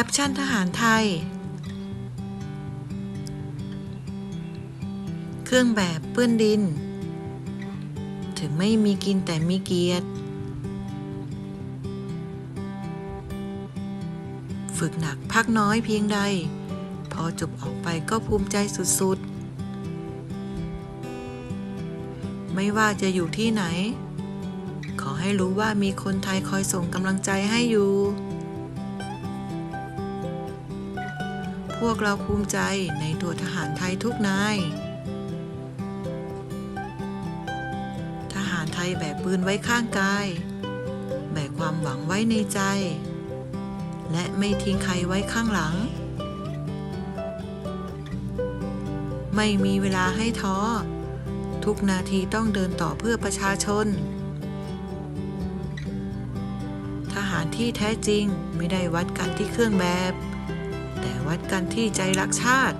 คปชั่นทหารไทย เครื่องแบบเปื้อนดิน ถึงไม่มีกินแต่มีเกียรติ ฝึกหนักพักน้อยเพียงใด พอจบออกไปก็ภูมิใจสุดๆ ไม่ว่าจะอยู่ที่ไหน ขอให้รู้ว่ามีคนไทยคอยส่งกำลังใจให้อยู่ พวกเราภูมิใจในตัวทหารไทยทุกนาย ทหารไทยแบกปืนไว้ข้างกาย แบกความหวังไว้ในใจ และไม่ทิ้งใครไว้ข้างหลัง ไม่มีเวลาให้ท้อ ทุกนาทีต้องเดินต่อเพื่อประชาชนทหารที่แท้จริงไม่ได้วัดกันที่เครื่องแบบ แต่วัดกันที่ใจรักชาติ